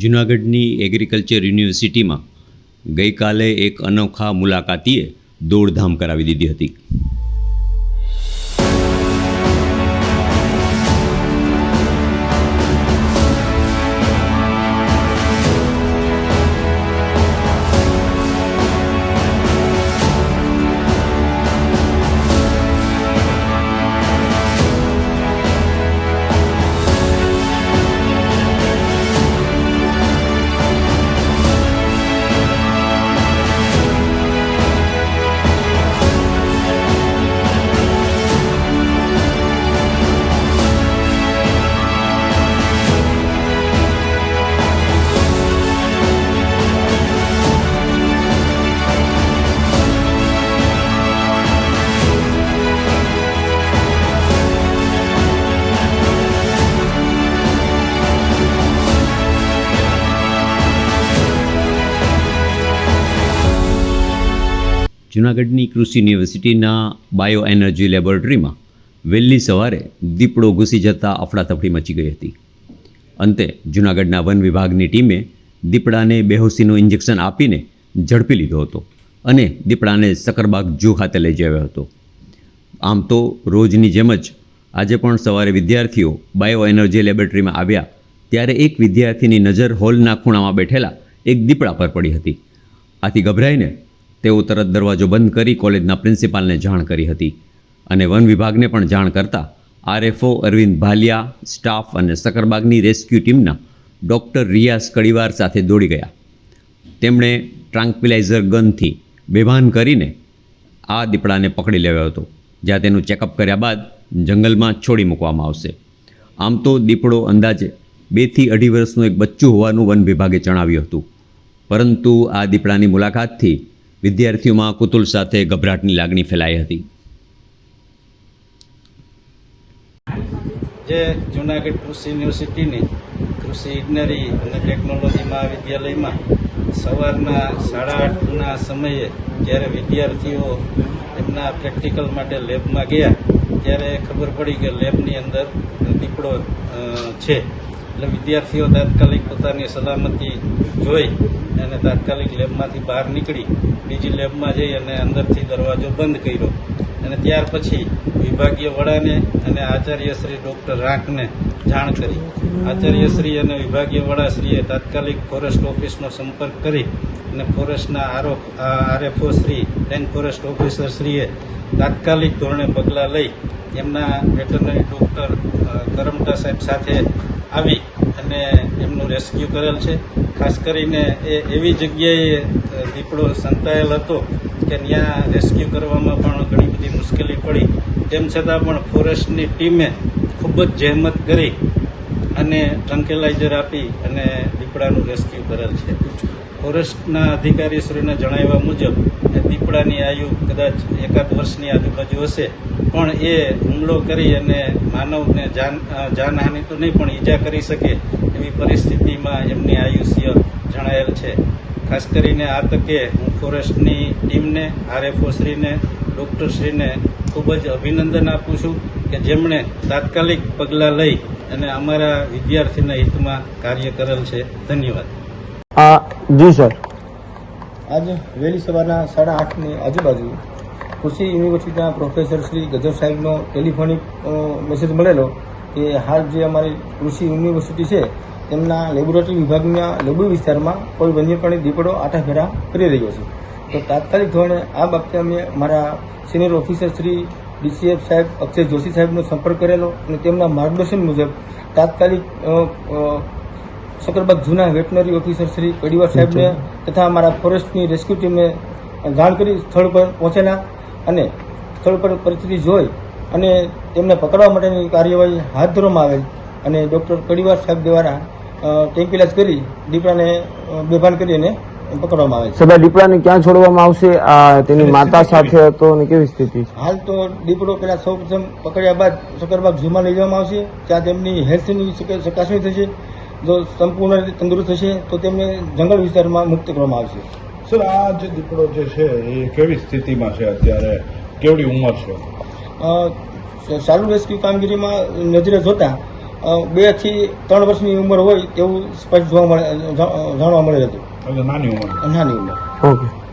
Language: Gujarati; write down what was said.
જૂનાગઢની એગ્રીકલ્ચર યુનિવર્સિટીમાં ગઈકાલે એક અનોખા મુલાકાતીએ દોડધામ કરાવી દીધી હતી. જૂનાગઢની કૃષિ યુનિવર્સિટીના બાયો એનર્જી લેબોરેટરીમાં વહેલી સવારે દીપડો ઘૂસી જતાં અફડાતફડી મચી ગઈ હતી. અંતે જૂનાગઢના વન વિભાગની ટીમે દીપડાને બેહોશીનું ઇન્જેક્શન આપીને ઝડપી લીધો હતો અને દીપડાને સકરબાગ જૂ ખાતે લઈ જવ્યો હતો. આમ તો રોજની જેમ જ આજે પણ સવારે વિદ્યાર્થીઓ બાયો એનર્જી લેબોરેટરીમાં આવ્યા ત્યારે એક વિદ્યાર્થીની નજર હોલના ખૂણામાં બેઠેલા એક દીપડા પર પડી હતી. આથી ગભરાઈને તેઓ તરત દરવાજો બંધ કરી કોલેજના પ્રિન્સિપાલને જાણ કરી હતી અને વન વિભાગને પણ જાણ કરતા આરએફઓ અરવિંદ ભાલિયા, સ્ટાફ અને સકરબાગની રેસ્ક્યુ ટીમના ડૉક્ટર રિયાઝ કડીવાર સાથે દોડી ગયા. તેમણે ટ્રાન્કવિલાઇઝર ગનથી બેભાન કરીને આ દીપડાને પકડી લેવાયો હતો, જ્યાં તેનું ચેકઅપ કર્યા બાદ જંગલમાં છોડી મૂકવામાં આવશે. આમ તો દીપડો અંદાજે બેથી અઢી વર્ષનું એક બચ્ચું હોવાનું વન વિભાગે જણાવ્યું હતું. પરંતુ આ દીપડાની મુલાકાતથી વિદ્યાર્થીઓમાં કુતુલ સાથે ગભરાટની લાગણી ફેલાઈ હતી. જે જુનાગઢ કૃષિ યુનિવર્સિટીની કૃષિ ઇજનેરી અને ટેકનોલોજી મહાવિદ્યાલયમાં સવારના સાડા આઠના સમયે જ્યારે વિદ્યાર્થીઓ એમના પ્રેક્ટિકલ માટે લેબમાં ગયા, ત્યારે ખબર પડી કે લેબની અંદર દીપડો છે. એટલે વિદ્યાર્થીઓ તાત્કાલિક પોતાની સલામતી જોઈ અને તાત્કાલિક લેબમાંથી બહાર નીકળી. બીજી લેબમાં જઈ અને અંદરથી દરવાજો બંધ કર્યો. અને ત્યાર પછી વિભાગીય વડાને અને આચાર્ય શ્રી ડૉક્ટર રાંકને જાણ કરી. આચાર્ય શ્રી અને વિભાગીય વડાશ્રીએ તાત્કાલિક ફોરેસ્ટ ઓફિસનો સંપર્ક કરી અને ફોરેસ્ટના આરો RFO Shri and forest officer શ્રીએ તાત્કાલિક ધોરણે પગલાં લઈ એમના વેટરનરી ડૉક્ટર કરમટા સાહેબ સાથે આવી અને એમનું રેસ્ક્યુ કરેલ છે. ખાસ કરીને એ એવી જગ્યાએ દીપડો સંતાયેલ હતો કે ત્યાં રેસ્ક્યુ કરવામાં પણ ઘણી બધી મુશ્કેલી પડી. તેમ છતાં પણ ફોરેસ્ટની ટીમે ખૂબ જ જહેમત કરી અને ટ્રંકેલાઇઝર આપી અને દીપડાનું રેસ્ક્યુ કરેલ છે. ફોરેસ્ટના અધિકારીશ્રીને જણાવ્યા મુજબ દીપડાની આયુ કદાચ એકાદ વર્ષની આજુબાજુ હશે, પણ એ હુમલો કરી અને માનવને જાન જાનહાનિ તો નહીં, પણ ઈજા કરી શકે એવી પરિસ્થિતિમાં એમની આયુષ્ય જણાયેલ છે. ખાસ કરીને આ તકે હું ફોરેસ્ટની ટીમને આરએફઓ શ્રીને ડૉક્ટરશ્રીને ખૂબ જ અભિનંદન આપું છું કે જેમણે તાત્કાલિક પગલાં લઈ અને અમારા વિદ્યાર્થીના હિતમાં કાર્ય કરેલ છે. ધન્યવાદ. જી સર. આજ વહેલી સવારના સાડા આઠની આજુબાજુ કૃષિ યુનિવર્સિટીના પ્રોફેસર શ્રી ગજર સાહેબનો ટેલિફોનિક મેસેજ મળેલો કે હાલ જે અમારી કૃષિ યુનિવર્સિટી છે તેમના લેબોરેટરી વિભાગના લેબુ વિસ્તારમાં કોઈ વન્યપ્રાણી દીપડો આટાફેરા કરી રહ્યો છે. તો તાત્કાલિક ધોરણે આ બાબતે અમે મારા સિનિયર ઓફિસર શ્રી ડીસીએફ સાહેબ અક્ષય જોશી સાહેબનો સંપર્ક કરેલો અને તેમના માર્ગદર્શન મુજબ તાત્કાલિક સકરબાગ જૂના વેટનરી ઓફિસર શ્રી કડીવાર સાહેબને તથા અમારા ફોરેસ્ટની રેસ્ક્યુ ટીમને જાણ કરી સ્થળ પર પહોંચેલા અને સ્થળ પર પરિસ્થિતિ જોઈ અને તેમને પકડવા માટેની કાર્યવાહી હાથ ધરવામાં આવેલ અને ડૉક્ટર કડીવાર સાહેબ દ્વારા ટેન્કિલાસ કરી દીપડાને બેભાન કરી અને પકડવામાં આવે છે. સદા દીપડાને ક્યાં છોડવામાં આવશે? આ તેની માતા સાથે હતો અને કેવી સ્થિતિ છે? હાલ તો દીપડો પેલા સૌ પ્રથમ પકડ્યા બાદ સકરબાગ ઝૂમાં લઈ જવામાં આવશે ત્યાં તેમની હેલ્થની ચક- ચકાસણી થશે. જો સંપૂર્ણ રીતે તંદુરસ્ત થશે તો તેમને જંગલ વિસ્તારમાં મુક્ત કરવામાં આવશે. સર આ જે દીપડો જે છે એ કેવી સ્થિતિમાં છે અત્યારે? કેવડી ઉંમર છે? ચાલુ રેસ્ક્યુ કામગીરીમાં નજરે જોતા બેથી ત્રણ વર્ષની ઉંમર હોય તેવું સ્પષ્ટ જોવા મળે જાણવા મળેલ હતું. નાની ઉંમર. નાની ઉંમર. ઓકે.